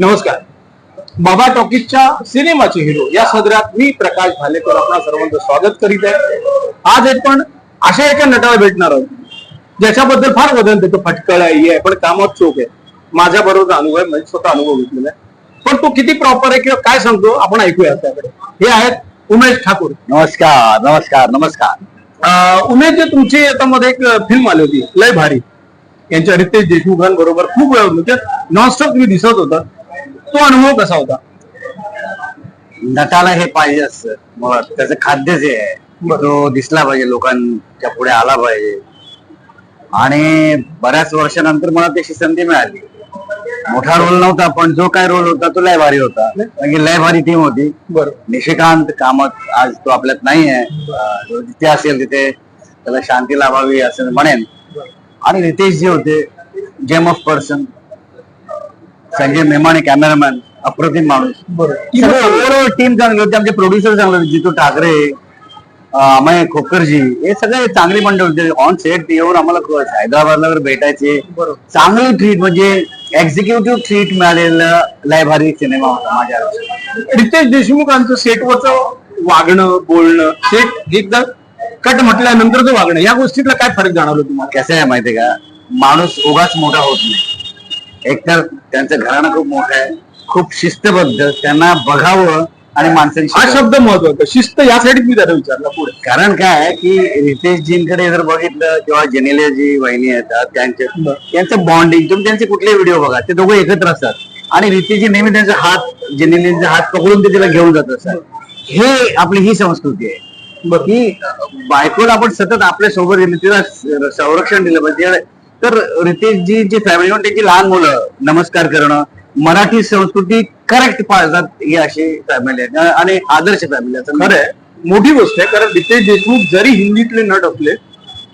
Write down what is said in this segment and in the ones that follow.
नमस्कार. बाबा टॉकीजच्या सिनेमाचे हिरो या सदरात मी प्रकाश भालेकर आपणा सर्वांचं स्वागत करीत आहे. आज आपण अशा एका नटाला भेटणार आहोत ज्याच्याबद्दल फार वदंत येतो फटकळ आहे पण कामात चोख आहे. माझ्या बरोबर अनुभव आहे म्हणजे स्वतः अनुभव घेतलेला आहे. पण तो किती प्रॉपर आहे किंवा काय सांगतो आपण ऐकूया त्याकडे. हे आहेत उमेश ठाकूर. नमस्कार नमस्कार नमस्कार. उमेश जे तुमची याच्यामध्ये एक फिल्म आली होती लय भारी. यांच्या रितेश देशमुखांबरोबर खूप वेळ म्हणजे नॉनस्टॉप तुम्ही दिसत होता. तो अनुभव कसा होता? नटाला हे पाहिजे असतं. मुळात त्याचं खाद्यच हे आहे. तो दिसला पाहिजे लोकांच्या पुढे आला पाहिजे. आणि बऱ्याच वर्षानंतर मला त्याची संधी मिळाली. मोठा रोल नव्हता पण जो काय रोल होता तो लय भारी होता. कारण की लय भारी टीम होती. निशिकांत कामत आज तो आपल्यात नाही आहे. जो जिथे असेल तिथे त्याला शांती लाभावी असं म्हणेन. आणि रितेश जे होते gem of person Sanjay Memane cameraman अप्रतिम माणूस. ओव्हरऑल टीम चांगली होती आमचे प्रोड्युसर चांगले होते जितू ठाकरे अमय खोकरजी हे सगळे चांगली मंडळ होते. ऑन सेट येऊन आम्हाला हैदराबादला वगैरे भेटायचे बरोबर. चांगली ट्रीट म्हणजे एक्झिक्युटिव्ह ट्रीट मिळालेलं लय भारी सिनेमा होता माझ्या. रितेश देशमुखांचं सेटवरचं वागणं बोलणं सेट एकदा कट म्हटल्यानंतर वागणं या गोष्टीतला काय फरक जाणवलं तुम्हाला? कसं आहे माहितीये का? माणूस उगाच मोठा होत नाही. एकतर त्यांचं घराणं खूप मोठं आहे खूप शिस्तबद्ध त्यांना बघावं आणि माणसांनी हा. शब्द महत्त्वाचा शिस्त यासाठी मी त्याला विचारला पुढे. कारण काय आहे की रितेशजींकडे जर बघितलं किंवा जेनेलिया जी वहिनी आहेत त्यांचे त्यांचं बॉन्डिंग तुम्ही त्यांचे कुठले व्हिडिओ बघा ते दोघं एकत्र असतात. आणि रितेशजी नेहमी त्यांचा हात जेनेलियाचा हात पकडून ते तिला घेऊन जात असतात. हे आपली ही संस्कृती आहे. की बायकोला आपण सतत आपल्यासोबत तिला संरक्षण दिलं पाहिजे. तर रितेशजी जी फॅमिली त्यांची लहान मुलं नमस्कार करणं मराठी संस्कृती करेक्ट पाळतात ही अशी फॅमिली आहे आणि आदर्श फॅमिली असं खरं आहे. मोठी गोष्ट आहे कारण रितेश देशमुख जरी हिंदीतले नट असले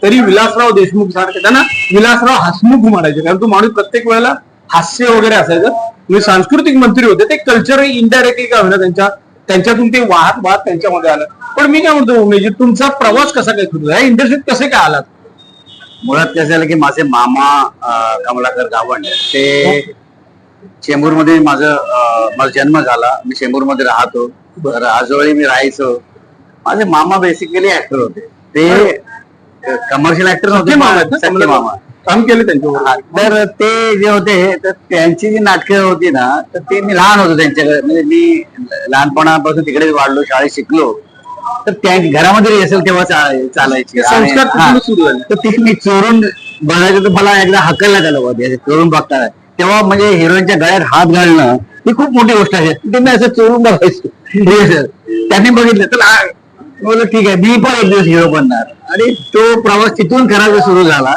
तरी विलासराव देशमुख सारखे त्यांना विलासराव हसमुख म्हणायचे. कारण तो माणूस प्रत्येक वेळेला हास्य वगैरे असायचं. म्हणजे सांस्कृतिक मंत्री होते ते कल्चर इनडायरेक्टली काय होणार त्यांच्या त्यांच्यातून ते वाहत वाहत त्यांच्यामध्ये आलं. पण मी काय म्हणतो उमेश तुमचा प्रवास कसा काय सुरू या इंडस्ट्रीत कसे काय आलात? मुळात कसं झालं की माझे मामा कमलाकर गावंड ते चेंबूरमध्ये माझं माझा जन्म झाला. मी चेंबूरमध्ये राहतो. आजोळी मी राहायचो. माझे मामा बेसिकली ऍक्टर होते. ते कमर्शियल ऍक्टर मामा नव्हते? सख्खे मामा. काम केले त्यांच्यावर हा, तर ते जे होते तर त्यांची जी नाटकं होती ना तर ते मी लहान होतो त्यांच्याकडे. म्हणजे मी लहानपणापासून तिकडेच वाढलो शाळेत शिकलो. तर त्या घरामध्ये रिहर्सल तेव्हा चालायची? तर ती मी चोरून बघायचं तर मला एकदा हकलण्यात आलं चोरून बघताना. तेव्हा म्हणजे हिरोईनच्या गळ्यात हात घालणं ही खूप मोठी गोष्ट आहे. ते मी असं चोरून बघायचो. रिहर्सल त्यांनी बघितलं. तर बोललो ठीक आहे मी पण एक दिवस हिरो बनणार. आणि तो प्रवास तिथून करायचा सुरू झाला.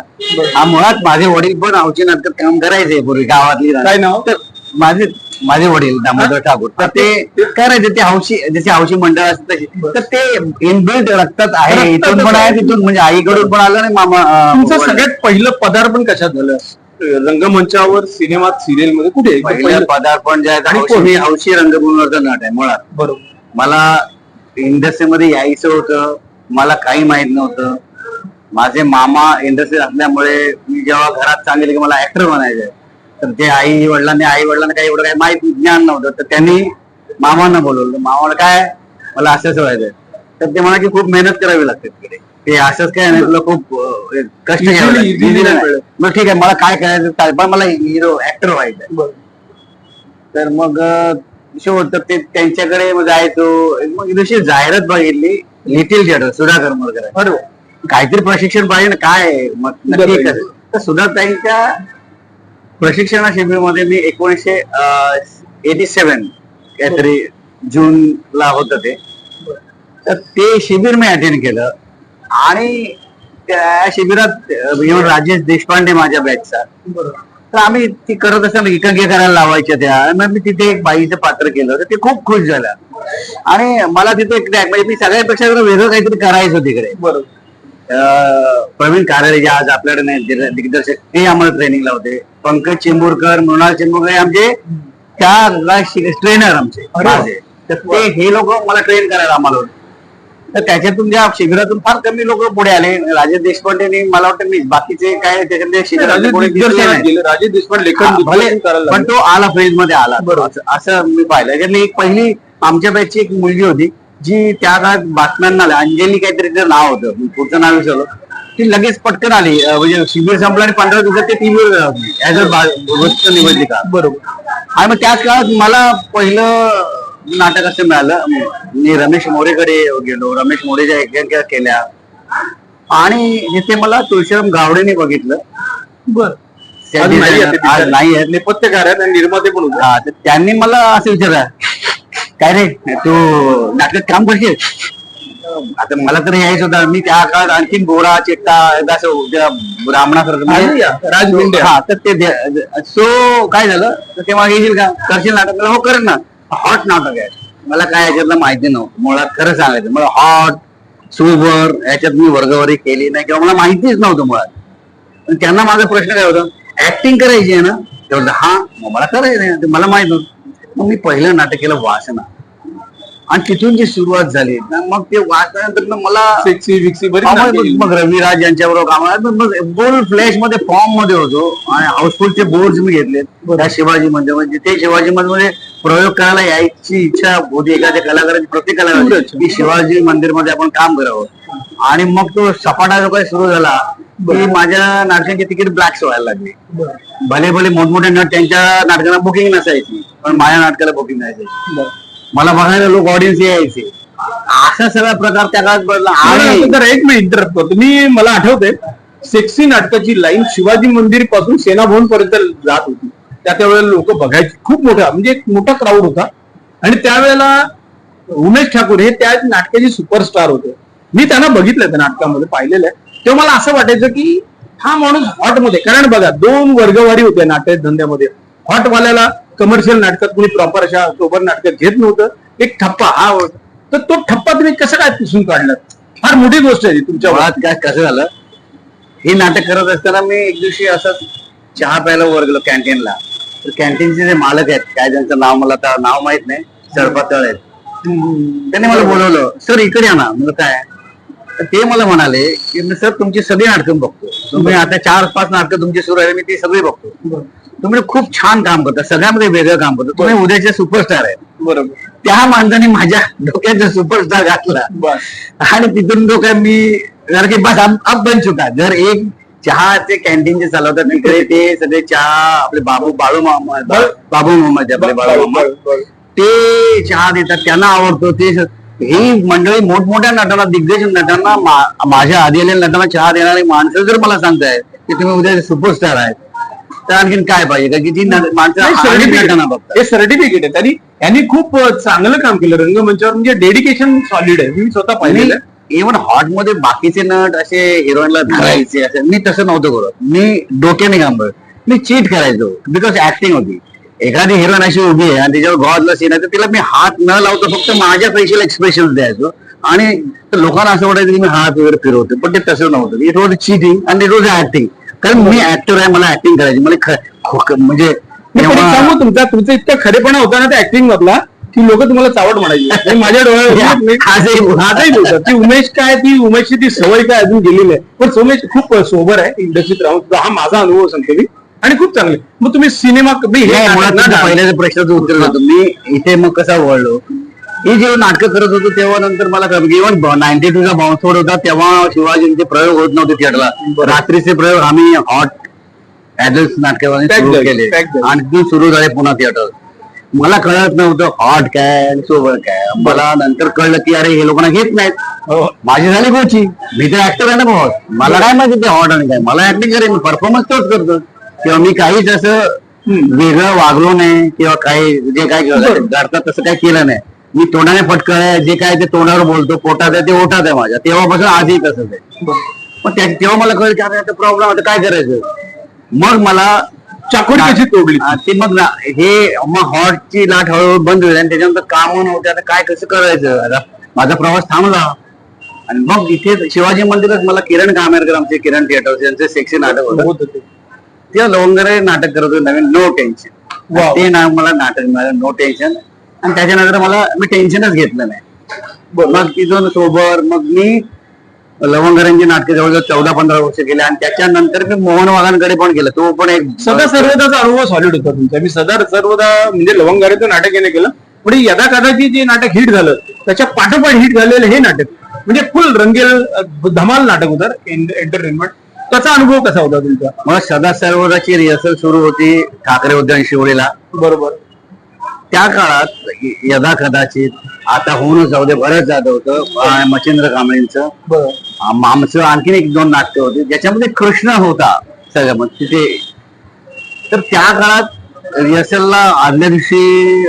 हा मुळात माझे वडील पण औची नाटकात काम करायचे पूर्वी गावातली काय नाव? तर माझे माझे वडील दामोदर ठाकूर. तर ते करायचे ते हौशी जसे हौशी मंडळ असते तर ते इनबिल्ट रक्तात आहे. इथून पण आहे तिथून म्हणजे आईकडून पण आलं आणि मामा तुमचं सगळ्यात पहिलं पदार्पण कशात झालं? रंगमंचावर सिनेमात सिरियलमध्ये कुठे? पदार्पण जे आहे ते आणि हौशी रंगभूमीवरचा नट आहे मुळात. बरोबर. मला इंडस्ट्रीमध्ये यायचं होतं. मला काही माहीत नव्हतं. माझे मामा इंडस्ट्री असल्यामुळे मी जेव्हा घरात सांगितलं की मला ऍक्टर बनायचंय तर ते आई वडिलांनी आई वडिलांना काही एवढं काही माहीत ज्ञान नव्हतं तर त्यांनी मामांना बोलवलं मामाला काय मला असंच व्हायचंय तर ते मला की खूप मेहनत करावी लागते तिकडे ते असंच काय नाही तुला खूप अं, कष्ट घ्यावे easily नाही. मिळत. मग ठीक आहे मला काय करायचं चालेल, पण मला हिरो ऍक्टर व्हायचंय बरोबर तर मग शेवट तर ते त्यांच्याकडे मग जायचो मग दिवशी जाहिरात बघितली लिटिल थिएटर सुधाकर मोरकर. काहीतरी प्रशिक्षण पाहिजे ना काय आहे? मग नक्की बरोबर. कसं? तर सुधाताईंच्या प्रशिक्षणा शिबिरमध्ये मी एकोणीसशे एटी सेवन काहीतरी जूनला होतं ते. तर ते शिबिर मी अटेंड केलं. आणि त्या शिबिरात इव्हन राजेश देशपांडे माझ्या बॅचचा बरोबर तर आम्ही ती करत असताना एकांकी करायला लावायच्या त्या. मग मी तिथे एक बाईचं पात्र केलं. तर ते खूप खुश झाल्या आणि मला तिथे एक म्हणजे मी सगळ्यापेक्षा वेगळं काहीतरी करायचं तिकडे. बरोबर. प्रवीण काराडे जे आज आपल्याकडे नाही दिग्द- दिग्दर्शक ते आम्हाला ट्रेनिंगला होते. पंकज चेंबूरकर मृणाल चेंबूरकर हे आमचे त्या ट्रेनर आमचे. माझे. तर ते हे लोक मला ट्रेन करायला आम्हाला होते. तर त्याच्यातून ज्या शिबिरातून फार कमी लोक पुढे आले. राजेश देशपांडेने मला वाटतं मी बाकीचे काय त्याच्यातले राजे शिबिरात पुढे दिसले दिग्दर्शनात नाही. गेले. राजे देशपांडे लेखन पण. तो आला फेजमध्ये आला. असं- असं मी पाहिलं. एक पहिली आमच्या बॅचची एक मुलगी होती. जी त्या काळात बातम्यांना आली. अंजली काहीतरी तिचं नाव होतं. मी पुढचं नाव विसरलो. ती लगेच पटकन आली. अं, म्हणजे शिबिर संपलं आणि पंधरा दिवसात ते टीव्हीवर ऍज अ वृत्त निवेदिका बरोबर. आणि मग त्याच काळात मला पहिलं नाटक असं मिळालं. मी रमेश मोरेकडे गेलो. रमेश मोरेच्या एकांकिका केल्या. आणि जिथे मला तुळशीराम गावडेने बघितलं. बर. आज नाही आहेत ते आज designer. नाही आहेत नेपथ्यकार आहेत आणि निर्माते पण होते. हा, तर त्यांनी मला असं विचारलं काय रे तू नाटकात काम करशील? आता मला तर यायचं होतं. मी त्या काळात आणखी गोरा चिट्टा एकदा असं ब्राह्मणासारखं म्हणजे- आजही या, राज मेंढे. हा तर ते सो काय झालं? तर तेव्हा येईल का? करशील नाटक? मला हो करेन ना. हॉट नाटक आहे. मला काय याच्यातलं माहिती नव्हतं. मुळात खरं सांगायचं मला हॉट सुबर याच्यात मी वर्गवारी केली नाही किंवा मला माहितीच नव्हतं मुळात. पण त्यांना माझा प्रश्न काय होता? ऍक्टिंग करायची आहे ना? तेवढं हा मला करायचं मला माहीत नव्हतं. मग मी पहिलं नाटक केलं वासना. आणि तिथून जी सुरुवात झाली ना मग ते वाचल्यानंतर मला सेक्सी विक्सी बरीच मग-. मग रविराज यांच्याबरोबर काम फुल फ्लॅशमध्ये फॉर्ममध्ये होतो. आणि हाऊसफुलचे बोर्ड मी घेतले. त्या शिवाजी मंदिर म्हणजे ते शिवाजी मंदिर प्रयोग करायला यायची इच्छा होती. एखाद्या कलाकाराची प्रत्येक कलाकाराची. की शिवाजी मंदिरमध्ये आपण काम करावं. आणि मग तो सपाटा जो काही सुरू झाला की माझ्या नाटकांची तिकीट ब्लॅक्स व्हायला लागली. भले भले मोठमोठे नट त्यांच्या नाटकाला बुकिंग नसायची पण माझ्या नाटकाला बुकिंग नसायची. मला बघायला लोक ऑडियन्स यायचे. असा सगळा प्रकार त्या काळात बदला आणि जरा एक मी इंटरप्ट करतो मी मला आठवते सेक्सी नाटकाची लाईन शिवाजी मंदिरपासून सेनाभवन पर्यंत जात होती. त्या त्यावेळेला लोक बघायची. खूप मोठा म्हणजे एक मोठा क्राऊड होता. आणि त्यावेळेला उमेश ठाकूर हे त्या नाटकाचे सुपरस्टार होते. मी त्यांना बघितलं त्या नाटकामध्ये पाहिलेलं आहे. तेव्हा मला असं वाटायचं की हा माणूस हॉटमध्ये. कारण बघा दोन वर्गवारी होत्या नाट्य धंद्यामध्ये. हॉट वाल्याला कमर्शियल नाटकात कुणी प्रॉपर अशा सोबर नाटकात घेत नव्हतं. एक ठप्पा हा होता. तर तो ठप्पा तुम्ही कसं काय पुसून काढला फार मोठी गोष्ट आहे ती तुमच्या मुळात काय कसं झालं? हे नाटक करत असताना मी एक दिवशी असंच चहा प्यायला वर गेलो कॅन्टीनला तर कॅन्टीनचे जे मालक आहेत काय त्यांचं नाव मला नाव माहीत नाही सरपातळ आहेत. त्यांनी मला बोलवलं सर इकडे या ना. मला काय? तर ते मला म्हणाले की मी सर तुमची सगळी नाटकं बघतो. तुम्ही आता चार पाच नाटकं तुमची सुरू आहे मी ती सगळी बघतो. तुम्ही खूप छान काम करता सगळ्यामध्ये वेगळं काम करता. तुम्ही उद्याचे सुपरस्टार आहे बरोबर. त्या माणसाने माझ्या डोक्याचा सुपरस्टार घातला. आणि तिथून जो काय मी जर की बस अब बन चुका. जर एक चहाचे कॅन्टीन जे चालवतात तिकडे ते सगळे चहा आपले बाबू बाळू मामा बाबू मोहम्मद आपले बाळू मामा. ते चहा देतात त्यांना आवडतो. ते ही मंडळी मोठमोठ्या नटांना दिग्गज नटांना माझ्या आधी आलेल्या नटांना चहा देणारी माणसं जर मला सांगतायत की तुम्ही उद्या सुपरस्टार आहेत तर आणखीन काय पाहिजे? का की माणसं बघतात. हे सर्टिफिकेट आहे त्यांनी यांनी खूप चांगलं काम केलं रंगमंचावर. म्हणजे डेडिकेशन सॉलिड आहे. मी स्वतः पाहिलेलं. इव्हन हॉटमध्ये बाकीचे नट असे हिरोईनला धरायचे असे. मी तसं नव्हतं करत. मी डोक्याने काम करत. मी चीट करायचो. बिकॉज ऍक्टिंग होती. एखादी हिरोईन अशी उभी आहे आणि त्याच्यावर गॉडला सीन आहे तर तिला मी हात न लावतो फक्त माझ्या फेशियल एक्सप्रेशन द्यायचो. आणि लोकांना असं वाटायचं की मी हात वगैरे फिरवतो पण ते तसं नव्हतं. इट वॉज चिटिंग आणि इट वॉज ऍक्टिंग कारण मी ऍक्टर आहे मला ऍक्टिंग करायची मला म्हणजे सांगू तुमचा तुमचा इतका खरेपणा होता ना त्या ऍक्टिंग मधला की लोक तुम्हाला चावट म्हणायची. माझ्या डोळ्यावर की उमेश काय ती उमेशची ती सवय काय अजून गेलेली आहे. पण उमेश खूप सोबर आहे इंडस्ट्रीत राहून. हा माझा अनुभव सांगतो मी. आणि खूप चांगले. मग तुम्ही सिनेमा मी हे नाही, मुळात नाटक तुमच्या ना- पहिल्याच्या प्रश्नाचं उत्तर देतो मी इथे मग कसा वळलो? ही जेव्हा नाटकं करत होतो तेव्हा नंतर मला इव्हन नाईन्टी टू चा बाउन्सोड होता तेव्हा शिवाजींचे प्रयोग होत नव्हते थिएटरला रात्रीचे प्रयोग आम्ही हॉट ऍडल्ट नाटकामध्ये Packed सुरू झाले, केले. packed झाले. आणखी सुरू झाले पुन्हा थिएटर मला कळत नव्हतं हॉट काय आणि सोबर काय. मला नंतर कळलं की अरे हे लोकांना घेत नाहीत. हो. माझी झाली गोची. मी तर ऍक्टर आहे ना बहुत मला काय माहिती ते हॉट आणि काय. मला ऍक्टिंग करेन परफॉर्मन्स तोच करतो. किंवा मी काहीच असं वेगळं वागलो नाही किंवा काही जे काय. करतात तसं काही केलं नाही. मी तोंडाने फटकळ आहे जे काय ते तोंडावर बोलतो पोटात आहे ते ओठात आहे माझ्या. तेव्हापासून आजही तसंच आहे. पण त्या- तेव्हा मला कळलं की आता प्रॉब्लेम आता काय करायचं? मग मला कशी तोडली? ते मग ना हे मग हॉटची लाट हळूहळू बंद होईल आणि त्याच्यानंतर काम नव्हते आता काय कसं करायचं? आता माझा प्रवास थांबला. आणि मग इथे शिवाजी मंदिरात मला किरण कामेरकर आमचे किरण थिएटर यांचे होतं. होत होते. ते लोंगरे नाटक करत होते नवीन नो टेन्शन Wow. ते नाव मला नाटक मिळालं नो टेन्शन आणि त्याच्यानंतर मला मी टेन्शनच घेतलं नाही. मग तिथून सोबर मग मी लवंगरांची नाटके जवळजवळ चौदा पंधरा वर्ष केले. आणि त्याच्यानंतर मी मोहन वाघांकडे पण गेलो. तो पण एक सदा सर्वदाचा अनुभव सॉलिड होता तुमचा. मी सदा सर्वदा म्हणजे लवंगारीचं नाटक येणे केलं. पण यदा कदाचित जे नाटक हिट झालं त्याच्या पाठोपाठ हिट झालेलं हे नाटक. म्हणजे फुल रंगेल अ, धमाल नाटक होतं. एंटरटेनमेंट त्याचा अनुभव कसा होता तुमचा? मग सदा सर्वदाची रिहर्सल सुरू होती ठाकरे उद्यान शिवडीला बरोबर. त्या काळात यदा कदाचित आता होऊनच जाऊ दे बरंच जात होतं मच्छिंद्र कांबळेंचं. आमचं आणखीन एक दोन नाटकं होती ज्याच्यामध्ये कृष्ण होता सगळं मग तिथे. तर त्या काळात रिहर्सलला आदल्या दिवशी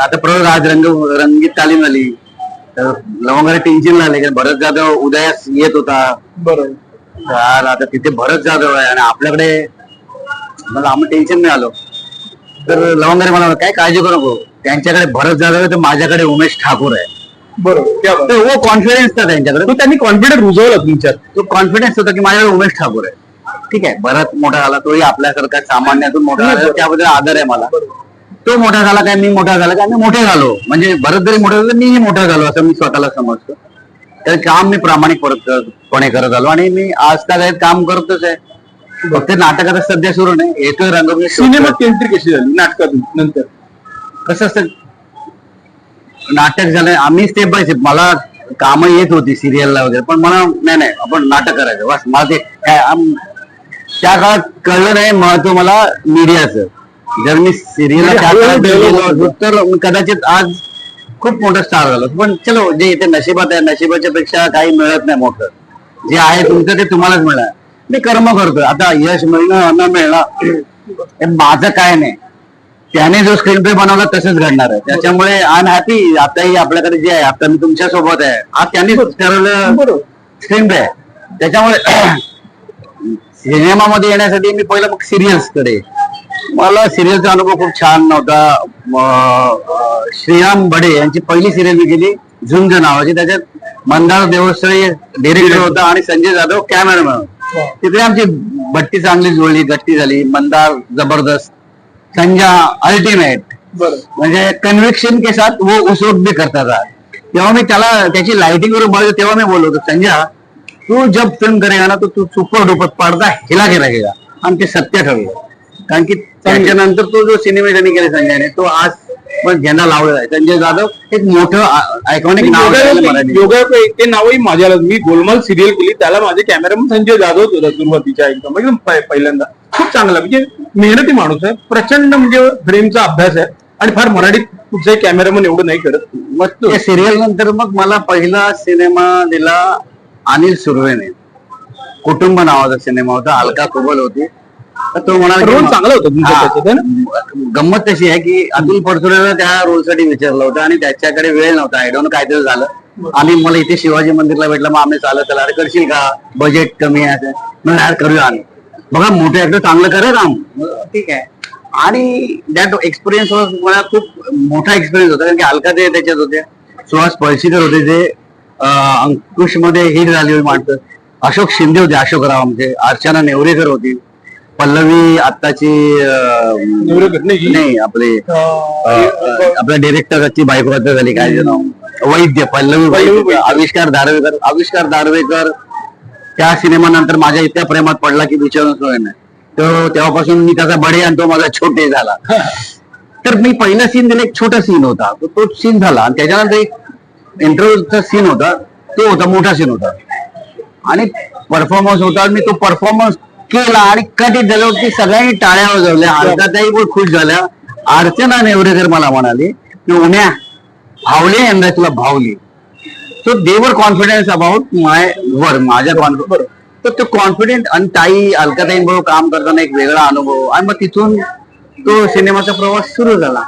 आता प्रयोग आज रंग रंगीत तालीम झाली. तर लवंगारे टेन्शन आले कारण भरत जाधव उदयास येत होता. बरोबर. आता तिथे भरत जाधव आहे आणि आपल्याकडे मला आम्ही टेन्शन नाही आलो. तर लवंगारे मला काय काळजी करू नको. त्यांच्याकडे भरत जाधव आहे तर माझ्याकडे उमेश ठाकूर आहे. बरोबर. तर वो कॉन्फिडन्स था त्यांच्याकडे. तो त्यांनी कॉन्फिडन्स रुजवला तुमच्यात. तो कॉन्फिडन्स होता की माझ्याकडे उमेश ठाकूर आहे. ठीक आहे भरत मोठा झाला तोही आपल्यासारखा सामान्यातून मोठा झाला. त्याबद्दल आदर आहे मला. तो मोठा झाला काय मी मोठा झाला काय मी मोठे झालो. म्हणजे भरत जरी मोठा झाला मीही मोठा झालो असं मी स्वतःला समजतो. तर काम मी प्रामाणिकपणे करत आलो आणि मी आज काय काम करतोच आहे. फक्त नाटक आता सध्या सुरू नाही येतोय रंगभूमी सिनेमात एंट्री कशी झाली नाटकातून नंतर? कसं असतं? नाटक झालं आम्ही स्टेप बाय स्टेप मला कामं येत होती सिरियलला वगैरे पण मला नाही नाही आपण नाटक करायचं बस मला ते त्या काळात कळलं नाही महत्त्व मला मीडियाचं जर मी त्या होतं. असतो, तर कदाचित आज खूप मोठं स्टार झालो. पण चलो जे इथे नशिबात आहे नशिबाच्या पेक्षा काही मिळत नाही मोठं. जे आहे तुमचं ते तुम्हालाच मिळणार. मी कर्म करतोय. आता यश मिळणं न मिळणं हे माझं काय नाही. त्याने जो स्क्रीन प्ले बनवला तसंच घडणार आहे. त्याच्यामुळे आय एम हॅपी आताही आपल्याकडे जे आहे आता मी तुमच्यासोबत आहे. आज त्यांनीच ठरवलं स्क्रीन प्ले त्याच्यामुळे सिनेमामध्ये येण्यासाठी मी पहिलं मग सिरियल्सकडे. मला सिरियलचा अनुभव खूप छान नव्हता. श्रीराम बडे यांची पहिली सिरियल मी केली झुंज नावाची. त्याच्यात मंदार देवस्थळी डिरेक्टर होता आणि संजय जाधव कॅमेरामॅन तिथे आमची बट्टी चांगली जुळली गट्टी झाली. मंदार जबरदस्त. संजा अल्टिमेट म्हणजे कन्व्हिक्शन के साथ वो उस वक्त भी करता था. तेव्हा मी त्याला त्याची लाइटिंग वरून बघतो तेव्हा मी बोललो होतो संजय तू जब फिल्म करेगा ना तो तू सुपर डुपर पडदा हिला के लागेगा आणि ते सत्य ठरलं. कारण की त्याच्यानंतर तो जो सिनेमे त्यांनी केले संजयने तो आज पण झेंडा लावलेला आहे. संजय जाधव एक मोठं आयकॉनिक नाव योगा ते नावही माझ्याला मी गोलमाल सिरियल केली त्याला माझे कॅमेरामन संजय जाधव होता सुरुवातीच्या एकदम एकदम पहि- पहिल्यांदा. खूप चांगला म्हणजे मेहनती माणूस आहे प्रचंड म्हणजे फ्रेमचा अभ्यास आहे आणि फार मराठीत कुठचाही कॅमेरामन एवढं नाही करत. मस्त. त्या सिरियल नंतर मग मला पहिला सिनेमा दिला अनिल सुर्वेने कुटुंब नावाचा सिनेमा होता अलका कुबल होती. तो रोल चांगला होता तुमच्या गंमत तशी आहे की अतुल परचुरेला त्या रोलसाठी विचारलं होतं आणि त्याच्याकडे वेळ नव्हता. आय डोंट काहीतरी झालं. आणि मला इथे शिवाजी मंदिरला भेटलं मग आम्ही चालत चला अरे करशील का? बजेट कमी आहे असं. म्हणलं यार करूया आम्ही. बघा मोठे ऍक्टर चांगलं करे राम ठीक आहे. आणि दॅट एक्सपिरियन्स मला खूप मोठा एक्सपिरियन्स होता कारण की अलका ते त्याच्यात होते. सुहास पळशीकर होते जे अंकुशमध्ये हिट झाली होती माणसं. अशोक शिंदे होते अशोकराव आमचे. अर्चना नेवरेकर होती. पल्लवी नेवरेकर नाही आपले आपल्या डिरेक्टरची बायको आता झाली काय वैद्य पल्लवी वैद्य. आविष्कार दारवेकर आविष्कार दारवेकर त्या सिनेमानंतर माझ्या इतक्या प्रेमात पडला की विचारून नाही तो तेव्हापासून मी त्याचा बडे आणि तो माझा छोटे झाला. तर मी पहिला सीन दिला एक छोटा सीन होता. तो सीन झाला. आणि त्याच्यानंतर एक इंटरव्ह्यूचा सीन होता. तो होता मोठा सीन होता. आणि परफॉर्मन्स होता आणि मी तो परफॉर्मन्स केला आणि कधी झाल्यावरती सगळ्यांनी टाळ्या वाजवल्या. अर्धाताई पण खुश झाल्या. अर्चना नेवरेकर मला म्हणाली की उन्या भावली यंदा तुला भावली. So their confidence about my वर माझ्या कॉन्फिडन्स तर तो कॉन्फिडेंट आणि ताई अलकाताईंबरोबर काम करताना एक वेगळा अनुभव. आणि मग तिथून तो सिनेमाचा प्रवास सुरू झाला.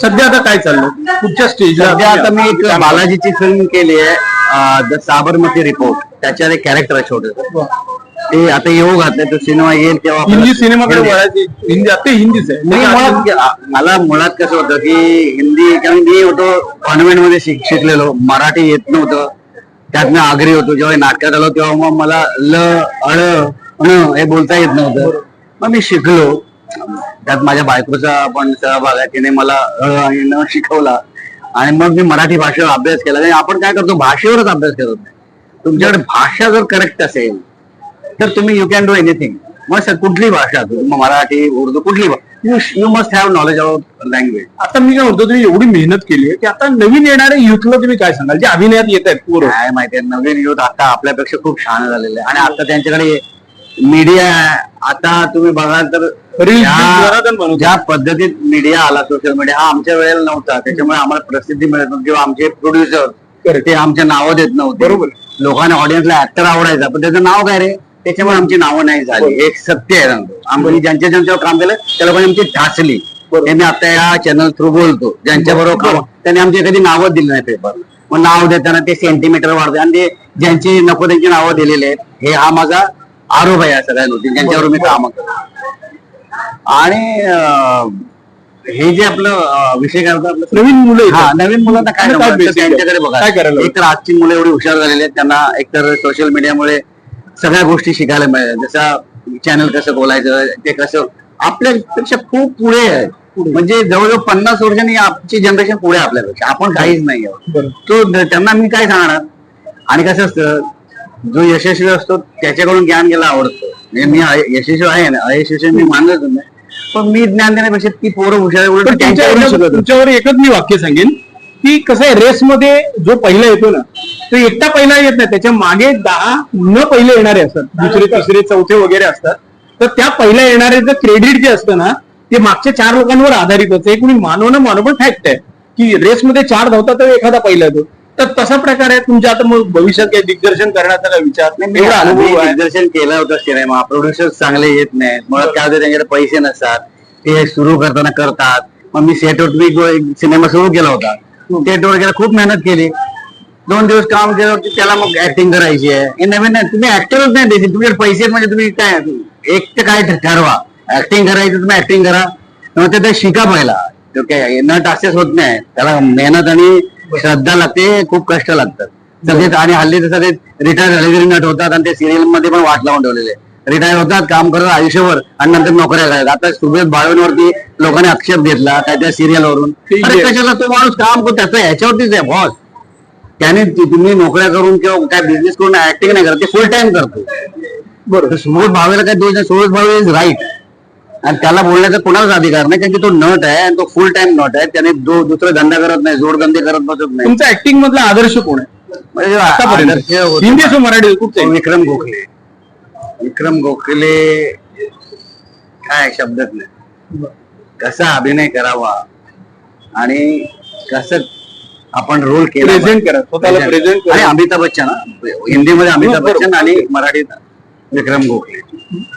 सध्या आता काय चाललं कुठच्या स्टेजला सध्या आता मी एक बालाजीची फिल्म केली आहे द साबरमती रिपोर्ट त्याच्यात एक कॅरेक्टर आहे छोट. ते आता येऊ घातलंय तो सिनेमा येईल तेव्हा हिंदी सिनेमाकडे वळायचे. हिंदी आता हिंदीच आहे. मला मुळात कसं होतं की हिंदी कारण मी होतो कॉन्व्हेंटमध्ये शिक- शिकलेलो. मराठी येत नव्हतं. त्यात मी आगरी होतो. जेव्हा नाटकात आलो तेव्हा मग मला ल अळ अण हे बोलता येत नव्हतं. मग मी शिकलो. त्यात माझ्या बायकोचा पण सहभाग आहे. तिने मला अ आणि न शिकवला. आणि मग मी मराठी भाषेवर अभ्यास केला. आणि आपण काय करतो? भाषेवरच अभ्यास करत नाही. तुमच्याकडे भाषा जर करेक्ट असेल तर तुम्ही यू कॅन डू एनिथिंग मग सर कुठली भाषा मराठी उर्दू कुठली you you must have knowledge about language आता मी काय म्हणतो तुम्ही एवढी मेहनत केली आहे की आता नवीन येणाऱ्या युथला तुम्ही काय सांगाल? जे अभिनयात येत आहेत पोरं. काय माहितीये नवीन युथ आता आपल्यापेक्षा खूप छान झालेले आहे. आणि आता त्यांच्याकडे मीडिया आता तुम्ही बघाल तर ज्या- पद्धतीत मीडिया आला सोशल मीडिया हा आमच्या वेळेला नव्हता. त्याच्यामुळे आम्हाला प्रसिद्धी मिळत नव्हती किंवा आमचे प्रोड्युसर. ते आमचे नावं देत नव्हते. बरोबर. लोकांना ऑडियन्सला ऍक्टर आवडायचा. पण त्याचं नाव काय रे? त्याच्यामुळे आमची नावं नाही झाली. एक सत्य आहे सांगतो आम्ही ज्यांच्या ज्यांच्यावर काम केलं त्या लोकांनी आमची बरोबर. हे मी आता या चॅनल थ्रू बोलतो. ज्यांच्या बरोबर काम त्यांनी आमची कधी नावं दिली नाही पेपर मग नाव देताना ते सेंटीमीटर वाढते. आणि ते ज्यांची नको त्यांची नावं दिलेली आहेत हे हा माझा आरोप आहे या सगळ्यांवरती ज्यांच्यावर मी काम करतो. आणि हे जे आपलं विषय करतात आपलं? नवीन मुलं हा. नवीन मुलांना काय? त्यांच्याकडे बघा. एक तर आजची मुलं एवढी हुशार झालेली आहेत त्यांना एकतर सोशल मीडियामुळे सगळ्या गोष्टी शिकायला मिळाल्या. जसं चॅनल कसं बोलायचं ते कसं आपल्यापेक्षा खूप पुढे आहे. म्हणजे जवळजवळ पन्नास वर्षांनी आमची जनरेशन पुढे आपल्यापेक्षा. आपण काहीच नाही आहोत. तो त्यांना मी काय सांगणार? आणि कसं असतं जो यशस्वी असतो त्याच्याकडून ज्ञान घ्यायला आवडतं. म्हणजे मी यशस्वी आहे ना अयशस्वी मी मानत नाही. पण मी ज्ञान देण्यापेक्षा ती पोरं हुशार. तुमच्यावर एकच मी वाक्य सांगेन. की कसं आहे रेसमध्ये जो पहिला येतो ना तो एकटा पहिला येत नाही. त्याच्यामागे दहा न पहिले येणारे असतात. दुसरे तिसरे चौथे वगैरे असतात. तर त्या पहिल्या येणाऱ्याचं क्रेडिट जे असतं ना ते मागच्या चार लोकांवर आधारित होतं हे कुणी मानव न मानव पण फॅक्ट आहे की रेसमध्ये चार धावतात तर एखादा पहिला येतो. तर तसा प्रकार आहे. तुमच्या आता मग भविष्यात काही दिग्दर्शन करण्याचा काय विचार मी एवढा अनुभव आहे. दिग्दर्शन केलं होतं सिनेमा. प्रोड्युसर चांगले येत नाहीत. काय होतं त्यांच्याकडे पैसे नसतात. ते सुरू करताना करतात. मग मी सेटवर मी सिनेमा सुरू केला होता. ते गेला खूप मेहनत केली. दोन दिवस काम केलं त्याला मग ऍक्टिंग करायची आहे. हे नवीन नाही तुम्ही ऍक्टरच नाही देतील तुमचे पैसे म्हणजे तुम्ही काय एक ते काय ठरवा. ऍक्टिंग करायचं तुम्ही ऍक्टिंग करा. मग ते शिका पहिला. काय नट असेच होत नाही. त्याला मेहनत आणि श्रद्धा लागते खूप कष्ट लागतात. सगळे आणि हल्ली तर सगळे रिटायर झाले तरी नट होतात आणि ते सिरियलमध्ये पण वाट लावून ठेवलेले रिटायर होतात काम करतात आयुष्यभर आणि नंतर नोकऱ्या करायला आता सुबेद बाळवणवरती लोकांनी आक्षेप घेतला काय त्या सिरियल वरून. अरे. कशाला तो माणूस काम करतो? त्याचं ह्याच्यावरतीच आहे बॉस त्याने तुम्ही नोकऱ्या करून किंवा काय बिझनेस करून ऍक्टिंग नाही करत ते फुल टाइम करतो. बरोबर. सुबोध भावेला काय दोष नाही? सुबोध भावे इज राईट आणि त्याला बोलण्याचा कोणाचाच अधिकार नाही कारण की तो नट आहे आणि तो फुल टाइम नट आहे. त्याने जो दुसरा धंदा करत नाही जोडधंदे करत बसत नाही. तुमचा ऍक्टिंग मधला आदर्श कोण आहे? म्हणजे हिंदी असो मराठी विक्रम गोखले. विक्रम गोखले काय शब्दच नाही. कसा अभिनय करावा आणि कसं आपण रोल केला प्रेझेंट करा स्वतःला प्रेझेंट आणि करा. अमिताभ बच्चन हा. हिंदीमध्ये अमिताभ बरोबर. बच्चन आणि मराठीत विक्रम गोखले.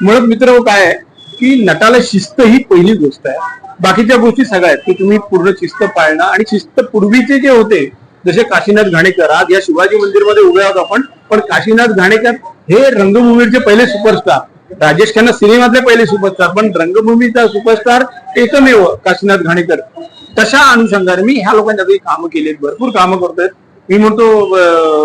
मुळात मित्र काय आहे की नटाला शिस्त ही पहिली गोष्ट आहे. बाकीच्या गोष्टी सगळ्या आहेत की तुम्ही पूर्ण शिस्त पाळणं आणि शिस्त पूर्वीचे जे होते जसे काशीनाथ घाणेकर आज या शिवाजी मंदिरमध्ये उभे आहोत आपण पण काशीनाथ घाणेकर हे रंगभूमीचे पहिले सुपरस्टार राजेश खन्ना सिनेमातले पहिले सुपरस्टार पण रंगभूमीचा सुपरस्टार एकमेव काशीनाथ घाणेकर. तशा अनुषंगाने मी ह्या लोकांच्या काही कामं केली आहेत भरपूर कामं करतोय मी म्हणतो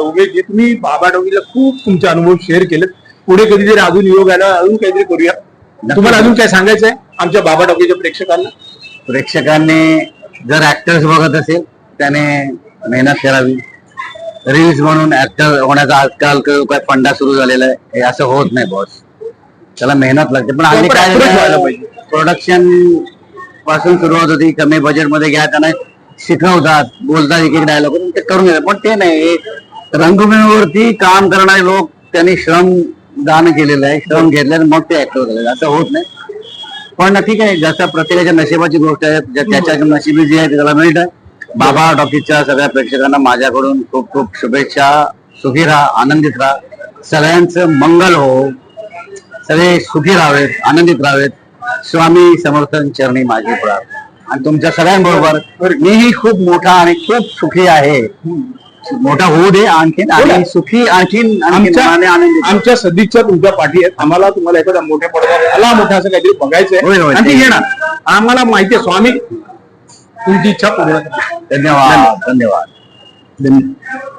उमेशजी तुम्ही बाबा डोंगीला खूप तुमचे अनुभव शेअर केलेत. पुढे कधीतरी अजून योग आला अजून काहीतरी करूया. तुम्हाला अजून काय सांगायचं आहे आमच्या बाबा टॉकीच्या प्रेक्षकांना? प्रेक्षकांनी जर ऍक्टर्स बघत असेल त्याने मेहनत करावी. रील्स म्हणून ऍक्टर होण्याचा आजकाल काय फंडा सुरू झालेला आहे हे असं होत नाही बॉस त्याला मेहनत लागते. पण Proper काय. प्रोडक्शनपासून सुरुवात होती कमी बजेटमध्ये घ्या त्यांना शिकवतात बोलतात एक एक डायलॉग ते करून घेतात. पण ते नाही रंगभूमीवरती काम करणारे लोक त्यांनी श्रम दान केलेलं आहे श्रम घेतले आणि मग ते ऍक्टर झालेलं आहे. असं होत नाही. पण ठीक आहे जसं प्रत्येकाच्या नशिबाची गोष्ट आहे त्याच्या नशिबी जी आहे ते त्याला मिळत. बाबा टॉकीजच्या सगळ्या प्रेक्षकांना माझ्याकडून खूप खूप शुभेच्छा. सुखी राहा आनंदित राहा. सगळ्यांचं मंगल हो. सगळे सुखी राहावेत आनंदित राहावेत. स्वामी समर्थन चरणी माझी प्रार्थना. आणि तुमच्या सगळ्यांबरोबर मीही खूप मोठा आणि खूप सुखी आहे. मोठा होऊ दे आणखीन आणि सुखी आणखीन आमच्या सदिच्छा तुमच्या पाठी आहेत. आम्हाला तुम्हाला एखादा मोठ्या पडद्यावर भला मोठा असं काहीतरी ते- येणार आम्हाला माहिती आहे स्वामी तुमची इच्छा पूर्ण करा. धन्यवाद. धन्यवाद. धन्यवाद